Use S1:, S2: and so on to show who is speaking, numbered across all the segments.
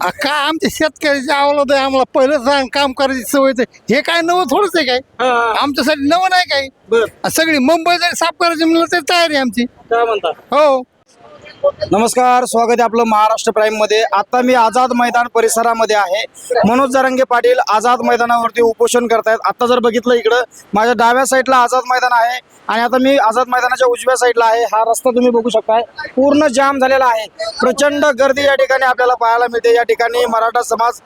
S1: आ, काय आमच्या शेतकऱ्याची आवडत आहे. आम्हाला पहिलं सांग काम करायची सवय. हे काय नवं थोडंच आहे काय? आमच्यासाठी नवं नाही काय? आ, सगळी मुंबई जरी साफ करायची म्हणलं तर तयारी आहे आमची.
S2: काय म्हणता?
S1: हो.
S2: नमस्कार स्वागत आहे आपलं महाराष्ट्र प्राईममध्ये. आता मी आझाद मैदान परिसरामध्ये आहे. मनोज जरंगे पाटील आझाद मैदानावरती उपोषण करतायत. आता जर बघितलं इकडं माझ्या डाव्या साईडला आझाद मैदान आहे आणि आता मी आझाद मैदानाच्या उजव्या साईडला आहे. हा रस्ता तुम्ही बघू शकताय. पूर्ण जाम झालेला आहे. प्रचंड गर्दी या ठिकाणी आपल्याला पाहायला मिळते. या ठिकाणी मराठा समाज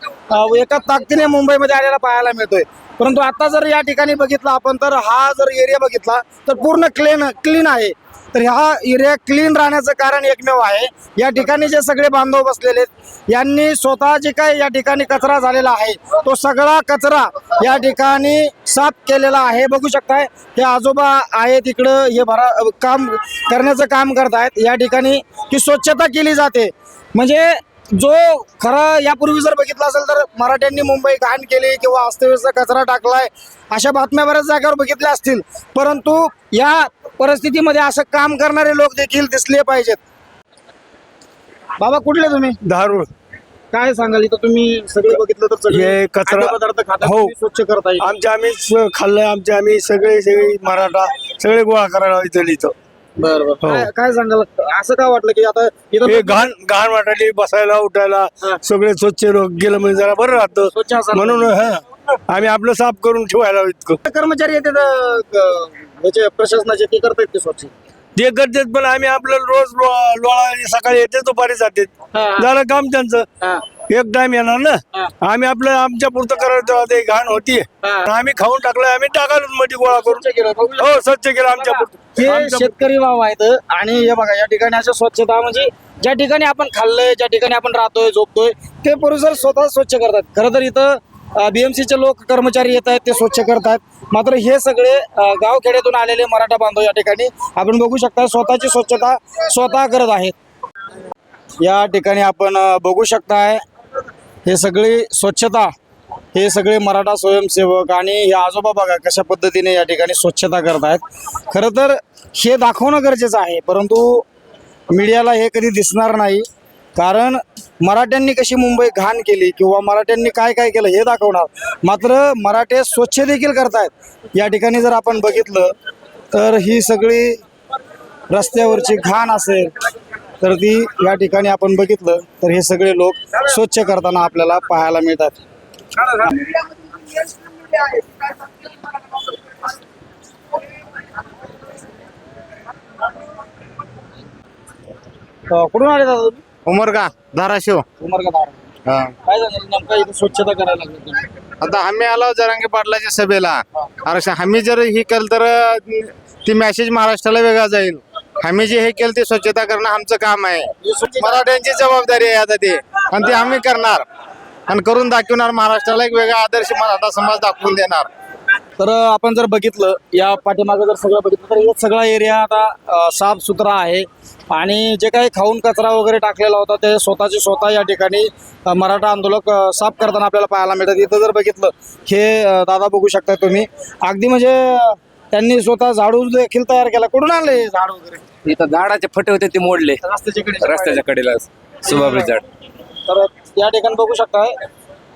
S2: एका ताकदीने मुंबईमध्ये आलेला पाहायला मिळतोय. परंतु आता जर या ठिकाणी बघितलं आपण तर हा जर एरिया बघितला तर पूर्ण क्लीन क्लीन आहे. तर हा एरिया क्लीन राहण्याचं कारण एकमेव आहे. या ठिकाणी जे सगळे बांधव बसलेले आहेत यांनी स्वतः जे काही या ठिकाणी कचरा झालेला आहे तो सगळा कचरा या ठिकाणी साफ केलेला आहे. बघू शकताय ते आजोबा आहेत इकडं हे भरा काम करण्याचं काम करत आहेत या ठिकाणी की स्वच्छता केली जाते. म्हणजे जो खरा यापूर्वी जर बघितलं असेल तर मराठ्यांनी मुंबई घाण केली किंवा अस्तव्यस्त कचरा टाकलाय अशा बातम्या बऱ्याच जागेवर बघितल्या असतील. परंतु या परिस्थितीमध्ये असं काम करणारे लोक देखील दिसले पाहिजेत. बाबा कुठले तुम्ही?
S3: दारू
S2: काय सांगाल? इथं तुम्ही सगळे बघितलं तर सगळे
S3: हे कचरा-
S2: पदार्थ खाता
S3: हो.
S2: तुम्ही स्वच्छ करता येईल
S3: आमचे आम्ही स- खाल्लंय आमचे आम्ही सगळे सगळे मराठा सगळे गोळा करायला इथं.
S2: बरं
S3: हो.
S2: काय काय सांगाल? असं का वाटलं की आता
S3: हे
S2: इथं
S3: घाण घाण वाटायली बसायला उठायला.
S2: हा.
S3: सगळे स्वच्छ रो- गेलं म्हणजे जरा बरं राहतं.
S2: स्वच्छ असायला
S3: म्हणून हा आम्ही आपलं साफ करून ठेवायला इतकं.
S2: कर्मचारी येते ह्याचे प्रशासनाचे ते करतायत ते स्वच्छ.
S3: ते करतात पण आम्ही आपलं रोज लो- लोळा सकाळी येते दुपारी जाते.
S2: हा.
S3: झालं काम त्यांचं.
S2: हा.
S3: एक टाइम येणार
S2: हा.
S3: ना आम्ही आपलं आमच्या पुरतं करायला तेव्हा ते घाण होती.
S2: हा.
S3: आम्ही खाऊन टाकलं आम्ही टाकालो मध्ये गोळा
S2: स्वच्छ केलं. बघू
S3: करून हो स्वच्छ केलं आमच्या पुरतं.
S2: हे
S3: आमच्या
S2: शेतकरी भाव आहेत आणि हे बघा या ठिकाणी असं स्वच्छता म्हणजे ज्या ठिकाणी आपण खाल्लंय ज्या ठिकाणी आपण राहतोय झोपतोय ते परिसर स्वतः स्वच्छ करतात. खरं तर इथं बीएमसीचे लोक कर्मचारी येत आहेत ते स्वच्छ करतात. मात्र हे सगळे अ, गावखेड्यातून आलेले मराठा बांधव या ठिकाणी आपण बघू शकता स्वतःची स्वच्छता स्वतः करत आहेत. या ठिकाणी आपण अ, बघू शकताय हे सगळी स्वच्छता हे सगळे मराठा स्वयंसेवक आणि हे आजोबा बघा कशा पद्धतीने या ठिकाणी स्वच्छता करतायत. खरं तर हे दाखवणं गरजेचं आहे परंतु मीडियाला हे कधी दिसणार नाही. कारण मराठ्यांनी कशी मुंबई घाण केली किंवा मराठ्यांनी काय काय केलं हे दाखवणार. मात्र मराठे स्वच्छ देखील करतायत. या ठिकाणी जर आपण बघितलं तर ही सगळी रस्त्यावरची घाण असेल तर ती या ठिकाणी आपण बघितलं तर हे सगळे लोक स्वच्छ करताना आपल्याला पाहायला मिळतात. कुठून आले दादा तुम्ही?
S1: उमरगा धाराशिव.
S2: उमरगा काय झालं? नेमका इथं स्वच्छता करायला लागली तुम्ही?
S1: आता आम्ही आलो जरांगे पाटलाच्या सभेला. अरे आम्ही जर हे केलं तर अं, ती मेसेज महाराष्ट्राला वेगळा जाईल. आम्ही जे हे केलं ते स्वच्छता करणं आमचं काम आहे. मराठ्यांची जबाबदारी आहे आता ते. आणि ते आम्ही करणार. आणि करून दाखवणार महाराष्ट्राला एक वेगळा आदर्श मराठा समाज दाखवून देणार.
S2: तर आपण जर बघितलं या पाठीमागं जर सगळं बघितलं तर हे सगळा एरिया आता साफ सुथरा आहे. आणि जे काही खाऊन कचरा वगैरे टाकलेला होता ते स्वतःचे स्वतः या ठिकाणी मराठा आंदोलक साफ करताना आपल्याला पाहायला मिळतात. इथं जर बघितलं हे दादा बघू शकता तुम्ही. अगदी म्हणजे त्यांनी स्वतः झाडू देखील तयार केला. कुठून आणले हे झाड वगैरे?
S4: इथं झाडाचे फटे होते ते मोडले.
S2: रस्त्याच्या कडे
S4: रस्त्याच्या कडेला सुभाबी झाड.
S2: तर या ठिकाणी बघू शकताय.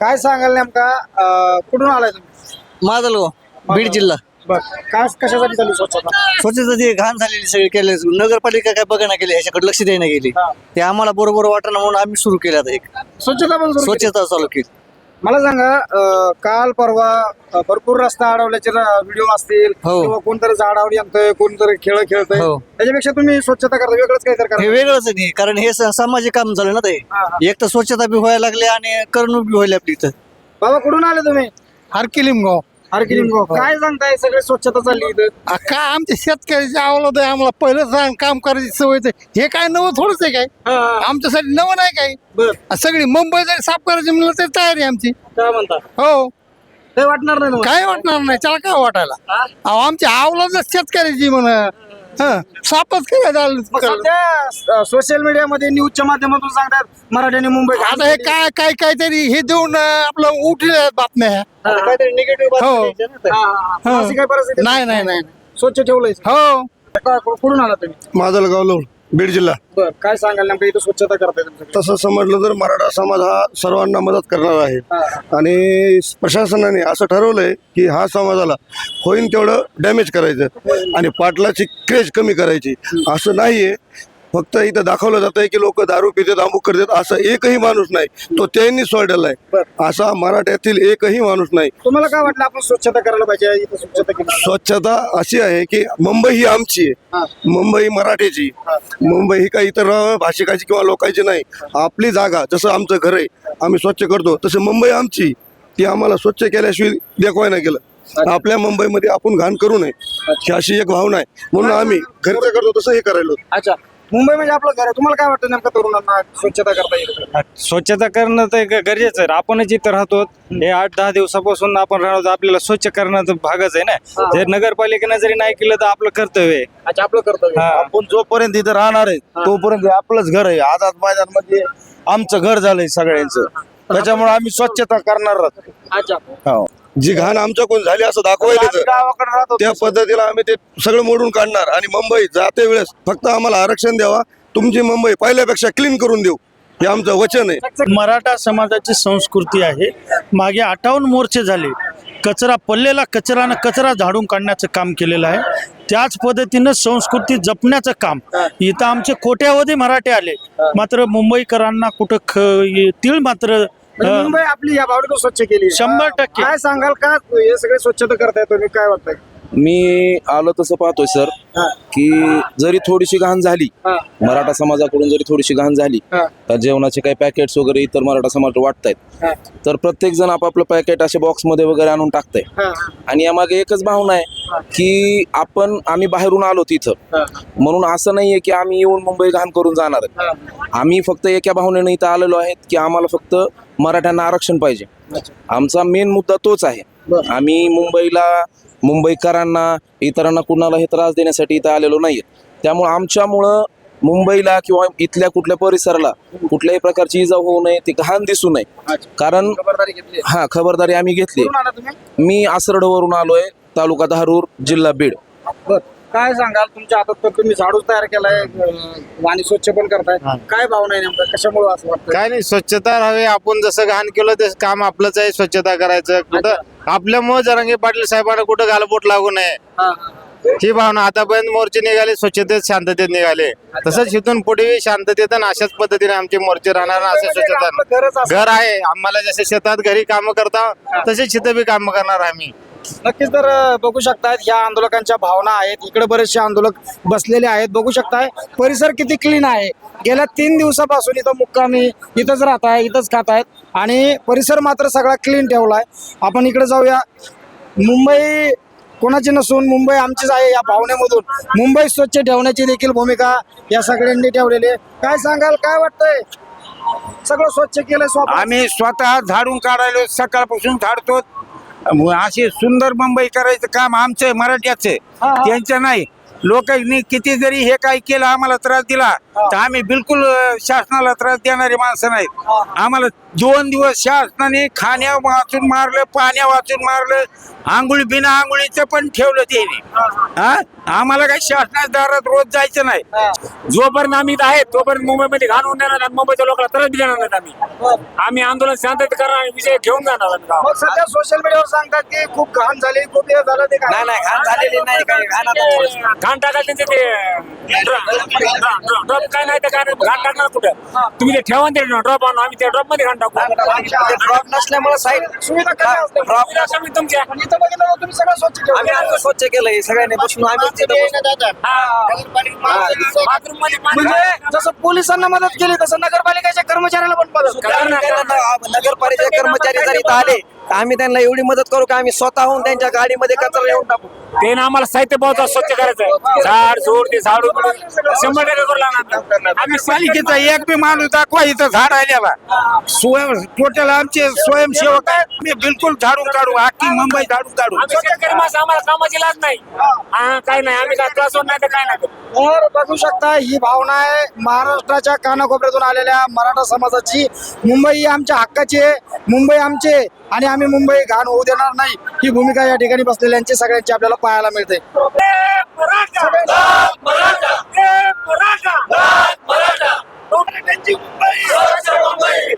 S2: काय सांगाल नेमका? अ, कुठून आलाय तुम्ही?
S5: माजलगाव बीड जिल्हा.
S2: बर. काय कशासाठी झाली स्वच्छता?
S5: स्वच्छता ती घाण झालेली सगळी केली नगरपालिका काय बघा गेली ह्याच्याकडे लक्ष देण्यात गेली
S2: हा.
S5: ते आम्हाला बरोबर वाटणं म्हणून आम्ही सुरू केलं आता एक.
S2: स्वच्छता पण केली.
S5: स्वच्छता चालू केली.
S2: मला सांगा अं, काल परवा अं, भरपूर रस्ता अडवल्याचे व्हिडिओ असतील
S5: हो.
S2: किंवा कोणतरी झाड आवडी आणतोय कोणतरी खेळ खेळतोय
S5: हो.
S2: त्याच्यापेक्षा तुम्ही स्वच्छता करता वेगळंच काहीतरी
S5: हे
S2: करा
S5: वेगळंच नाही कारण हे स- सामाजिक काम झालं ना ते
S2: हा, हा.
S5: एक तर स्वच्छता बी व्हायला लागली आणि करमणूक बी व्हायला आपली इथं
S2: बाबा कुठून आले तुम्ही
S1: हरकिलिमगाव
S2: हरकिलिंगो काय सांगताय? सगळे स्वच्छता चालली इथं.
S1: आ, काय आमच्या शेतकऱ्याची आवडत आहे? आम्हाला पहिलं सांग काम करायची सवय आहे. हे काय नवं थोडंच आहे काय? आमच्यासाठी नवं नाही काय?
S2: बर.
S1: आ, सगळी मुंबई जरी साफ करायची म्हणलं तर तयारी आहे आमची.
S2: काय म्हणता?
S1: हो.
S2: काय वाटणार नाही तुम्हाला?
S1: काय वाटणार नाही. त्याला काय वाटायला? अहो आमची आवडच शेतकऱ्याची म्हण हं, साफच
S2: मग
S1: करायचं
S2: सध्या सोशल मीडियामध्ये न्यूजच्या माध्यमातून सांगतात मराठ्याने मुंबई
S1: आता हे काय काय काहीतरी हे देऊन अं, आपलं उठले बातम्या. ह्या.
S5: काहीतरी निगेटिव्ह
S1: हो.
S2: काय
S1: नाही नाही नाही.
S2: स्वच्छ ठेवलंय.
S1: हो.
S2: का- कुठून आला तुम्ही?
S3: माजलगाव लावून बीड जिल्हा.
S2: बर काय सांगाल नेमकं? इथं स्वच्छता करताय तुमच्याकडे?
S3: तसं समजलं तर मराठा समाज हा सर्वांना मदत करणार आहे. आणि प्रशासनाने असं ठरवलंय की हा समाजाला होईन तेवढं डॅमेज करायचं आणि पाटलाची क्रेज कमी करायची. असं नाहीये. फक्त इथं दाखवलं जातंय की लोक दारू पितात अमुक करतात असं एकही माणूस नाही. तो त्यांनी सोडलेला आहे. असा मराठ्यातील एकही माणूस नाही.
S2: तुम्हाला काय वाटलं आपण स्वच्छता करायला पाहिजे इथं स्वच्छता केली
S3: स्वच्छता अशी आहे की मुंबई ही आमची आहे. मुंबई मराठीची. मुंबई ही काही इतर भाषिकाची किंवा लोकांची नाही. आपली जागा जसं आमचं घर आहे आम्ही स्वच्छ करतो. तसं मुंबई आमची. ती आम्हाला स्वच्छ केल्याशिवाय देखवाय नाही केलं आपल्या मुंबईमध्ये आपण घाण करू नये. ही अशी एक भावना आहे. म्हणून आम्ही घरचं करतो तसं हे करायलो
S2: अच्छा. मुंबई म्हणजे आपलं घर आहे. तुम्हाला काय वाटतं नेमकं तरुणांना स्वच्छता करता येईल?
S6: स्वच्छता करणं तर ग- गरजेचं आहे. आपण जिथं राहतो. हे आठ दहा दिवसापासून आपण राहतो. आपल्याला स्वच्छ करणं तर भागच आहे ना. जर नगरपालिकेनं जरी नाही केलं तर आपलं कर्तव्य आहे.
S2: अच्छा आपलं कर्तव्य
S6: हा.
S7: आपण जोपर्यंत इथं राहणार आहे तोपर्यंत हे आपलंच घर आहे. आझाद मैदान म्हणजे आमचं घर झालंय सगळ्यांचं. त्याच्यामुळे आम्ही स्वच्छता करणार
S2: अच्छा.
S3: जी घाण आमच्याकडून झाली असं दाखवायला त्या पद्धतीला आम्ही ते सगळं मोडून काढणार आणि मुंबई जाते वेळेस फक्त आम्हाला आरक्षण द्यावा. तुमची मुंबई पहिल्यापेक्षा क्लीन करून देऊ. हे आमचं वचन आहे.
S8: मराठा समाजाची संस्कृती आहे. मागे अठ्ठावन्न मोर्चे झाले. कचरा पडलेला कचरानं कचरा झाडून काढण्याचं काम केलेलं आहे. त्याच पद्धतीनं संस्कृती जपण्याचं काम. इथं आमचे कोट्यावधी मराठे आले. मात्र मुंबईकरांना कुठं ख तीळ मात्र
S2: म्हणजे मुंबई आपली या भावनेतून स्वच्छ केली
S8: शंभर टक्के.
S2: काय सांगाल? का हे सगळे स्वच्छता करताय तुम्ही? काय वाटतंय
S4: मी आलो तसं पाहतोय सर की जरी थोडीशी घाण झाली. मराठा समाजाकडून जरी थोडीशी घाण झाली. तर जेवणाचे काही पॅकेट्स वगैरे इतर मराठा समाज वाटतायत. तर प्रत्येक जण आपापलं पॅकेट असे बॉक्समध्ये वगैरे आणून टाकतंय आणि यामागे एकच भावना आहे की आपण आम्ही बाहेरून आलो तिथं. म्हणून असं नाहीये की आम्ही येऊन मुंबई घाण करून जाणार. आम्ही फक्त एका भावनेनं इथं आलेलो आहेत की आम्हाला फक्त मराठ्यांना आरक्षण पाहिजे. आमचा मेन मुद्दा तोच आहे. आम्ही मुंबईला मुंबईकरांना इतरांना कुणालाही त्रास देण्यासाठी इथं आलेलो नाहीये. त्यामुळे आमच्यामुळं मुंबईला किंवा इथल्या कुठल्या परिसराला कुठल्याही प्रकारची इजा होऊ नये ती घाण दिसू नये. कारण हा खबरदारी आम्ही घेतली. मी आसरडवरून आलोय तालुका धारूर जिल्हा बीड.
S2: काय सांगाल? तुमच्या हातात तर तुम्ही झाडूच तयार केलाय अं, आणि स्वच्छ पण करताय काय भावना आहे नेमकं? कशामुळे असं वाटतं
S1: काय नाही स्वच्छता राहावी आपण जसं घाण केलं ते काम आपलंच आहे स्वच्छता करायचं. कुठं आपल्यामुळे जरांगे पाटील साहेबांना कुठं गालबोट लागू नये.
S2: हा,
S1: भावना आतापर्यंत मोर्चे निघाले स्वच्छतेत शांततेत निघाले. तसंच इथून पुढे शांततेत आणि अशाच पद्धतीने आमचे मोर्चे राहणार आणि असे स्वच्छता. घर आहे. आम्हाला जसे शेतात घरी कामं करता तसे शेतात बी कामं करणार आम्ही.
S2: नक्कीच तर बघू शकतायत या आंदोलकांच्या भावना आहेत. इकडे बरेचसे आंदोलक बसलेले आहेत. बघू शकताय परिसर किती क्लीन आहे. गेल्या तीन दिवसापासून इथं मुक्कामी इथंच राहत आहे इथंच खात आहेत आणि परिसर मात्र सगळा क्लीन ठेवलाय. आपण इकडे जाऊया. मुंबई कोणाची नसून मुंबई आमचीच आहे या भावनेमधून मुंबई स्वच्छ ठेवण्याची देखील भूमिका या सगळ्यांनी ठेवलेली आहे. काय सांगाल काय वाटतंय? सगळं स्वच्छ केलं
S7: आम्ही स्वतः झाडून काढायलो सकाळपासून झाडतो अशी सुंदर मुंबई करायचं काम आमचं आहे, मराठ्याचं आहे. त्यांचं नाही लोकांनी किती जरी हे काही केलं आम्हाला त्रास दिला तर आम्ही बिलकुल अं, शासनाला त्रास देणारे माणसं नाहीत. आम्हाला दोन दिवस शासनाने खाण्या वाचून मारलं पाण्या वाचून मारलं आंघोळी बिना आंघोळीचं पण ठेवलं त्याने. हा आम्हाला काही शासनाच्या दारात रोज जायचं नाही. जोपर्यंत आम्ही इथं आहे तोपर्यंत मुंबईमध्ये घाण होऊन देणार आणि मुंबईच्या लोकांना त्रास बी देणार नाहीत आम्ही. आम्ही आंदोलन शांततेत करणार आणि विषय घेऊन जाणार आम्ही गावात.
S2: मग सध्या सोशल मीडियावर सांगतात की खूप घाण झाली खूप हे झालं ते काय?
S5: नाही घाण झालेली नाही काही घाण आता.
S7: घाण टाकायचं ते. ड्रॉप काय नाही तर काय नाही. घाण टाकणार कुठं? तुम्ही ते ठेवा ते ड्रॉप आणून. आम्ही त्या ड्रॉपमध्ये घाण टाकू.
S5: ड्रॉप नसल्यामुळे साईड
S2: सुविधा
S5: ड्रॉप
S7: कमी तुमच्या.
S2: तुम्ही सगळं स्वच्छ.
S5: आम्ही स्वच्छ केलंय. सगळ्यांनी बसून आम्ही
S7: बाथरूममध्ये
S2: म्हणजे जसं पोलिसांना मदत केली तसं नगरपालिकेच्या कर्मचाऱ्याला पण मदत. करा.
S5: आम्ही त्यांना नगरपालिका कर्मचारी जर इथं आले आम्ही त्यांना एवढी मदत करू की आम्ही स्वतःहून त्यांच्या गाडीमध्ये कचरा येऊन टाकू?
S7: ते ना आम्हाला साहित्य पावता स्वच्छ करायचं झाड झोड ते झाडू शंभर टक्के करू लागणार आम्ही पालिकेचा एक बी माणूस दाखवा इथं झाड आलेला. स्वयं टोटल आमचे स्वयंसेवक आहेत. मी बिलकुल झाडून काढू अख्खी मुंबई झाडून काढू. आम्हाला कामाची लाज नाही. हा काय नाही आम्ही काय त्रास नाही तर काय नाही.
S2: तर बघू शकता ही भावना आहे महाराष्ट्राच्या कानाकोपऱ्यातून आलेल्या मराठा समाजाची. मुंबई ही आमच्या हक्काची आहे. मुंबई आमची आणि आम्ही मुंबई घाण होऊ देणार नाही. ही भूमिका या ठिकाणी बसलेल्यांची सगळ्यांची आपल्याला पाहायला मिळते.
S9: मुंबई.